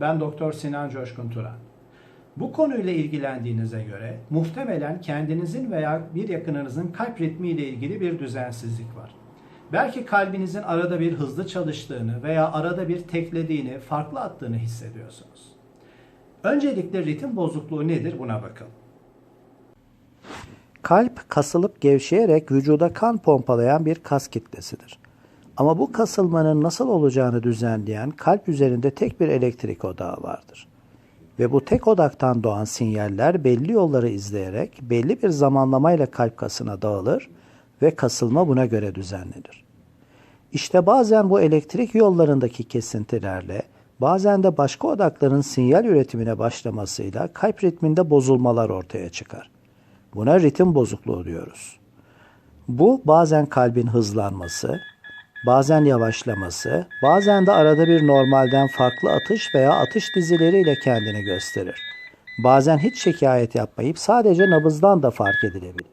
Ben Doktor Sinan Coşkun Turan. Bu konuyla ilgilendiğinize göre muhtemelen kendinizin veya bir yakınınızın kalp ritmi ile ilgili bir düzensizlik var. Belki kalbinizin arada bir hızlı çalıştığını veya arada bir teklediğini, farklı attığını hissediyorsunuz. Öncelikle ritim bozukluğu nedir buna bakalım. Kalp kasılıp gevşeyerek vücuda kan pompalayan bir kas kitlesidir. Ama bu kasılmanın nasıl olacağını düzenleyen kalp üzerinde tek bir elektrik odağı vardır. Ve bu tek odaktan doğan sinyaller belli yolları izleyerek belli bir zamanlamayla kalp kasına dağılır ve kasılma buna göre düzenlenir. İşte bazen bu elektrik yollarındaki kesintilerle, bazen de başka odakların sinyal üretimine başlamasıyla kalp ritminde bozulmalar ortaya çıkar. Buna ritim bozukluğu diyoruz. Bu bazen kalbin hızlanması, bazen yavaşlaması, bazen de arada bir normalden farklı atış veya atış dizileriyle kendini gösterir. Bazen hiç şikayet yapmayıp sadece nabızdan da fark edilebilir.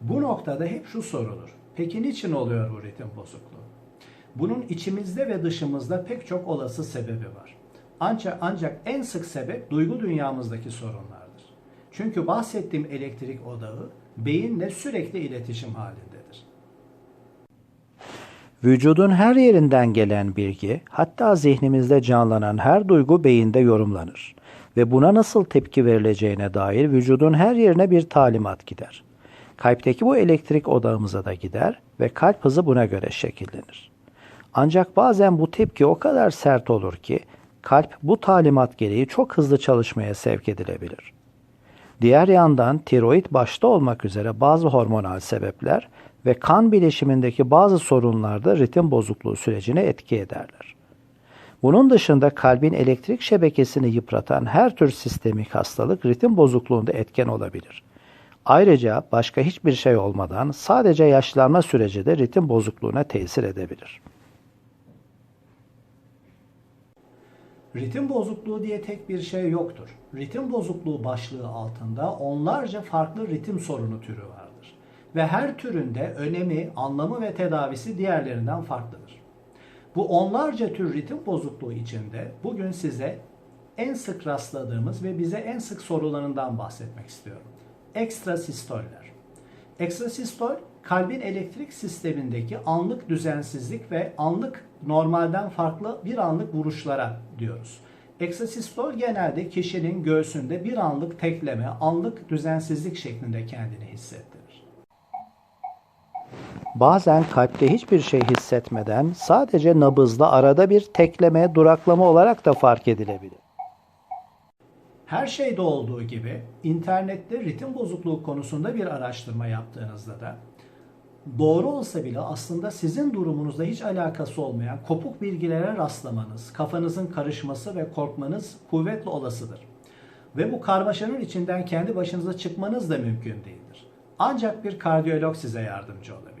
Bu noktada hep şu sorulur. Peki niçin oluyor bu ritim bozukluğu? Bunun içimizde ve dışımızda pek çok olası sebebi var. Ancak ancak en sık sebep duygu dünyamızdaki sorunlardır. Çünkü bahsettiğim elektrik odağı beyinle sürekli iletişim halindedir. Vücudun her yerinden gelen bilgi, hatta zihnimizde canlanan her duygu beyinde yorumlanır ve buna nasıl tepki verileceğine dair vücudun her yerine bir talimat gider. Kalpteki bu elektrik odağımıza da gider ve kalp hızı buna göre şekillenir. Ancak bazen bu tepki o kadar sert olur ki kalp bu talimat gereği çok hızlı çalışmaya sevk edilebilir. Diğer yandan tiroid başta olmak üzere bazı hormonal sebepler ve kan bileşimindeki bazı sorunlar da ritim bozukluğu sürecine etki ederler. Bunun dışında kalbin elektrik şebekesini yıpratan her tür sistemik hastalık ritim bozukluğunda etken olabilir. Ayrıca başka hiçbir şey olmadan sadece yaşlanma süreci de ritim bozukluğuna tesir edebilir. Ritim bozukluğu diye tek bir şey yoktur. Ritim bozukluğu başlığı altında onlarca farklı ritim sorunu türü vardır. Ve her türünde önemi, anlamı ve tedavisi diğerlerinden farklıdır. Bu onlarca tür ritim bozukluğu içinde bugün size en sık rastladığımız ve bize en sık sorularından bahsetmek istiyorum. Ekstrasistoller. Ekstrasistol kalbin elektrik sistemindeki anlık düzensizlik ve anlık normalden farklı bir anlık vuruşlara diyoruz. Eksasistol genelde kişinin göğsünde bir anlık tekleme, anlık düzensizlik şeklinde kendini hissettirir. Bazen kalpte hiçbir şey hissetmeden sadece nabızda arada bir tekleme, duraklama olarak da fark edilebilir. Her şeyde olduğu gibi internette ritim bozukluğu konusunda bir araştırma yaptığınızda da doğru olsa bile aslında sizin durumunuzla hiç alakası olmayan kopuk bilgilere rastlamanız, kafanızın karışması ve korkmanız kuvvetli olasıdır. Ve bu karmaşanın içinden kendi başınıza çıkmanız da mümkün değildir. Ancak bir kardiyolog size yardımcı olabilir.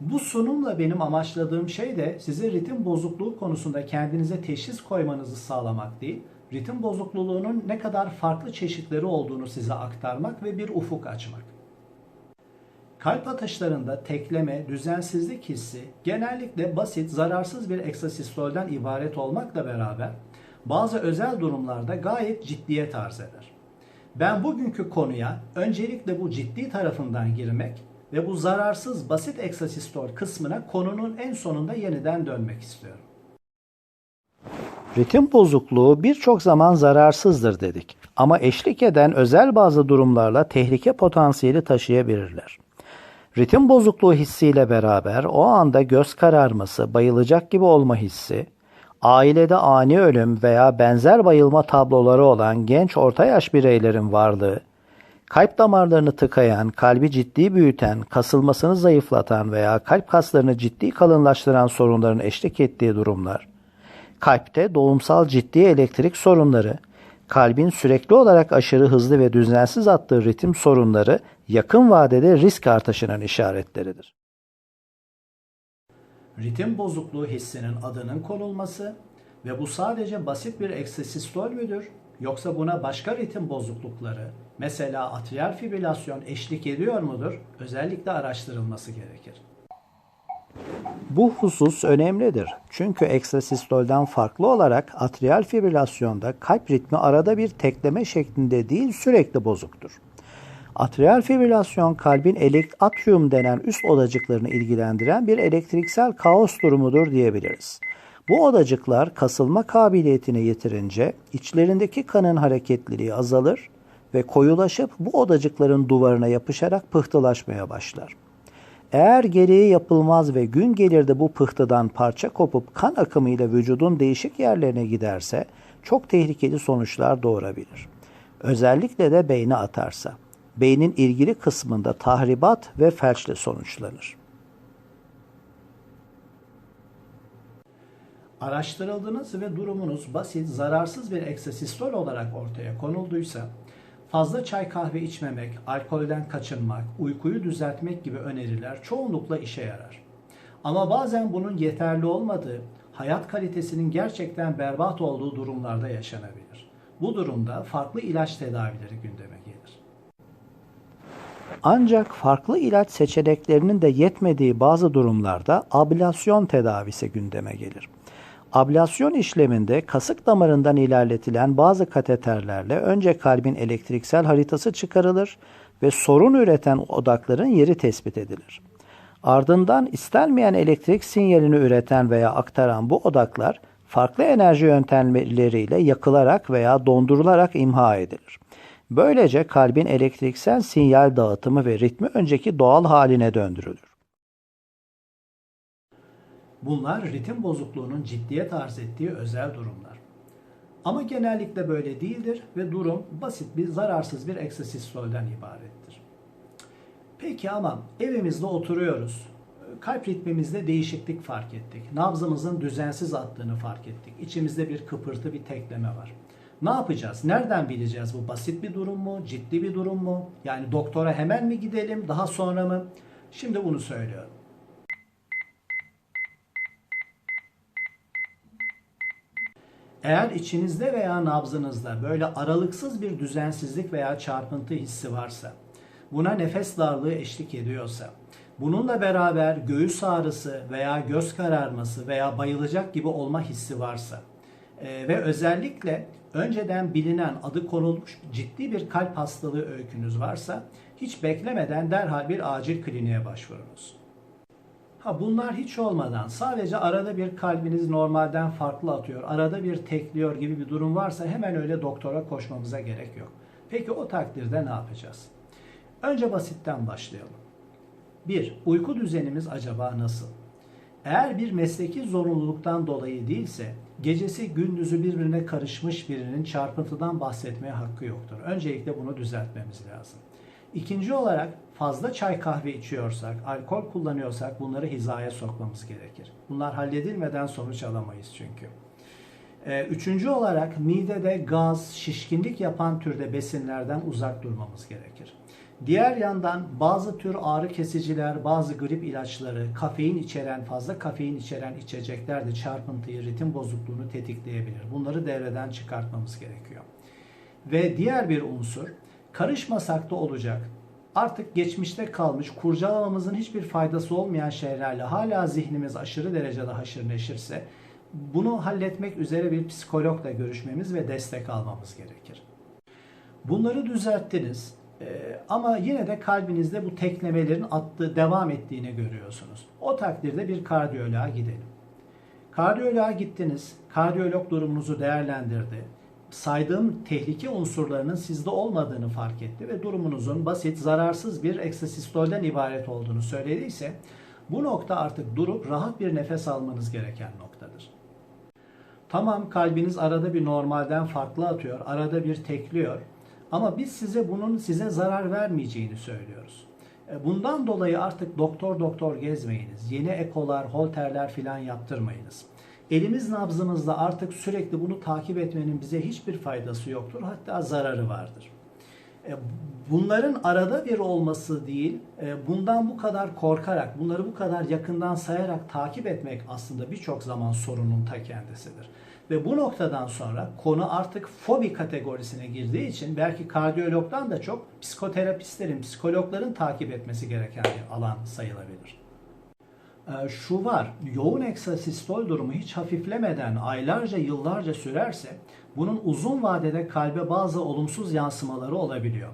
Bu sunumla benim amaçladığım şey de size ritim bozukluğu konusunda kendinize teşhis koymanızı sağlamak değil, ritim bozukluğunun ne kadar farklı çeşitleri olduğunu size aktarmak ve bir ufuk açmak. Kalp atışlarında tekleme, düzensizlik hissi genellikle basit, zararsız bir eksasistolden ibaret olmakla beraber bazı özel durumlarda gayet ciddiyet arz eder. Ben bugünkü konuya öncelikle bu ciddi tarafından girmek ve bu zararsız basit eksasistol kısmına konunun en sonunda yeniden dönmek istiyorum. Ritim bozukluğu birçok zaman zararsızdır dedik ama eşlik eden özel bazı durumlarla tehlike potansiyeli taşıyabilirler. Ritim bozukluğu hissiyle beraber o anda göz kararması, bayılacak gibi olma hissi, ailede ani ölüm veya benzer bayılma tabloları olan genç orta yaş bireylerin varlığı, kalp damarlarını tıkayan, kalbi ciddi büyüten, kasılmasını zayıflatan veya kalp kaslarını ciddi kalınlaştıran sorunların eşlik ettiği durumlar, kalpte doğumsal ciddi elektrik sorunları, kalbin sürekli olarak aşırı hızlı ve düzensiz attığı ritim sorunları yakın vadede risk artışının işaretleridir. Ritim bozukluğu hissinin adının konulması ve bu sadece basit bir eksesistol müdür? Yoksa buna başka ritim bozuklukları, mesela atriyal fibrilasyon eşlik ediyor mudur? Özellikle araştırılması gerekir. Bu husus önemlidir. Çünkü ekstrasistolden farklı olarak atrial fibrilasyonda kalp ritmi arada bir tekleme şeklinde değil sürekli bozuktur. Atrial fibrilasyon kalbin elekt atrium denen üst odacıklarını ilgilendiren bir elektriksel kaos durumudur diyebiliriz. Bu odacıklar kasılma kabiliyetini yitirince içlerindeki kanın hareketliliği azalır ve koyulaşıp bu odacıkların duvarına yapışarak pıhtılaşmaya başlar. Eğer gereği yapılmaz ve gün gelir de bu pıhtıdan parça kopup kan akımıyla vücudun değişik yerlerine giderse çok tehlikeli sonuçlar doğurabilir. Özellikle de beyne atarsa. Beynin ilgili kısmında tahribat ve felçle sonuçlanır. Araştırıldınız ve durumunuz basit, zararsız bir eksasistol olarak ortaya konulduysa, fazla çay kahve içmemek, alkolden kaçınmak, uykuyu düzeltmek gibi öneriler çoğunlukla işe yarar. Ama bazen bunun yeterli olmadığı, hayat kalitesinin gerçekten berbat olduğu durumlarda yaşanabilir. Bu durumda farklı ilaç tedavileri gündeme gelir. Ancak farklı ilaç seçeneklerinin de yetmediği bazı durumlarda ablasyon tedavisi gündeme gelir. Ablasyon işleminde kasık damarından ilerletilen bazı kateterlerle önce kalbin elektriksel haritası çıkarılır ve sorun üreten odakların yeri tespit edilir. Ardından istenmeyen elektrik sinyalini üreten veya aktaran bu odaklar farklı enerji yöntemleriyle yakılarak veya dondurularak imha edilir. Böylece kalbin elektriksel sinyal dağıtımı ve ritmi önceki doğal haline döndürülür. Bunlar ritim bozukluğunun ciddiyet arz ettiği özel durumlar. Ama genellikle böyle değildir ve durum basit bir zararsız bir eksasistolden ibarettir. Peki ama evimizde oturuyoruz. Kalp ritmimizde değişiklik fark ettik. Nabzımızın düzensiz attığını fark ettik. İçimizde bir kıpırtı, bir tekleme var. Ne yapacağız? Nereden bileceğiz bu basit bir durum mu? Ciddi bir durum mu? Yani doktora hemen mi gidelim? Daha sonra mı? Şimdi bunu söylüyorum. Eğer içinizde veya nabzınızda böyle aralıksız bir düzensizlik veya çarpıntı hissi varsa, buna nefes darlığı eşlik ediyorsa, bununla beraber göğüs ağrısı veya göz kararması veya bayılacak gibi olma hissi varsa e, ve özellikle önceden bilinen adı konulmuş ciddi bir kalp hastalığı öykünüz varsa hiç beklemeden derhal bir acil kliniğe başvurunuz. Ha bunlar hiç olmadan sadece arada bir kalbiniz normalden farklı atıyor, arada bir tekliyor gibi bir durum varsa hemen öyle doktora koşmamıza gerek yok. Peki o takdirde ne yapacağız? Önce basitten başlayalım. 1. Uyku düzenimiz acaba nasıl? Eğer bir mesleki zorunluluktan dolayı değilse, gecesi gündüzü birbirine karışmış birinin çarpıntıdan bahsetmeye hakkı yoktur. Öncelikle bunu düzeltmemiz lazım. İkinci olarak fazla çay kahve içiyorsak, alkol kullanıyorsak bunları hizaya sokmamız gerekir. Bunlar halledilmeden sonuç alamayız çünkü. Ee, üçüncü olarak midede gaz, şişkinlik yapan türde besinlerden uzak durmamız gerekir. Diğer yandan bazı tür ağrı kesiciler, bazı grip ilaçları, kafein içeren, fazla kafein içeren içecekler de çarpıntıyı, ritim bozukluğunu tetikleyebilir. Bunları devreden çıkartmamız gerekiyor. Ve diğer bir unsur, karışmasak da olacak. Artık geçmişte kalmış, kurcalamamızın hiçbir faydası olmayan şeylerle hala zihnimiz aşırı derecede haşır neşirse bunu halletmek üzere bir psikologla görüşmemiz ve destek almamız gerekir. Bunları düzelttiniz ee, ama yine de kalbinizde bu teklemelerin attığı, devam ettiğini görüyorsunuz. O takdirde bir kardiyoloğa gidelim. Kardiyoloğa gittiniz, kardiyolog durumunuzu değerlendirdi saydığım tehlike unsurlarının sizde olmadığını fark etti ve durumunuzun basit, zararsız bir eksasistolden ibaret olduğunu söylediyse bu nokta artık durup rahat bir nefes almanız gereken noktadır. Tamam kalbiniz arada bir normalden farklı atıyor, arada bir tekliyor ama biz size bunun size zarar vermeyeceğini söylüyoruz. E, bundan dolayı artık doktor doktor gezmeyiniz. Yeni ekolar, holterler filan yaptırmayınız. Elimiz nabzımızda artık sürekli bunu takip etmenin bize hiçbir faydası yoktur. Hatta zararı vardır. E, bunların arada bir olması değil, e, bundan bu kadar korkarak, bunları bu kadar yakından sayarak takip etmek aslında birçok zaman sorunun ta kendisidir. Ve bu noktadan sonra konu artık fobi kategorisine girdiği için belki kardiyologdan da çok psikoterapistlerin, psikologların takip etmesi gereken bir alan sayılabilir. Ee, Şu var, yoğun eksasistol durumu hiç hafiflemeden aylarca yıllarca sürerse bunun uzun vadede kalbe bazı olumsuz yansımaları olabiliyor.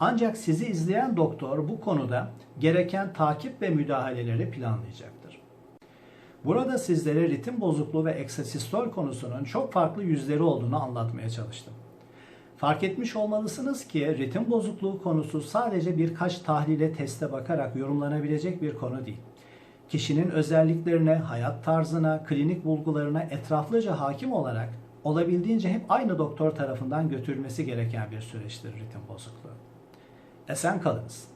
Ancak sizi izleyen doktor bu konuda gereken takip ve müdahaleleri planlayacaktır. Burada sizlere ritim bozukluğu ve eksasistol konusunun çok farklı yüzleri olduğunu anlatmaya çalıştım. Fark etmiş olmalısınız ki ritim bozukluğu konusu sadece birkaç tahlile teste bakarak yorumlanabilecek bir konu değil. Kişinin özelliklerine, hayat tarzına, klinik bulgularına etraflıca hakim olarak olabildiğince hep aynı doktor tarafından götürülmesi gereken bir süreçtir ritim bozukluğu. Esen kalınız.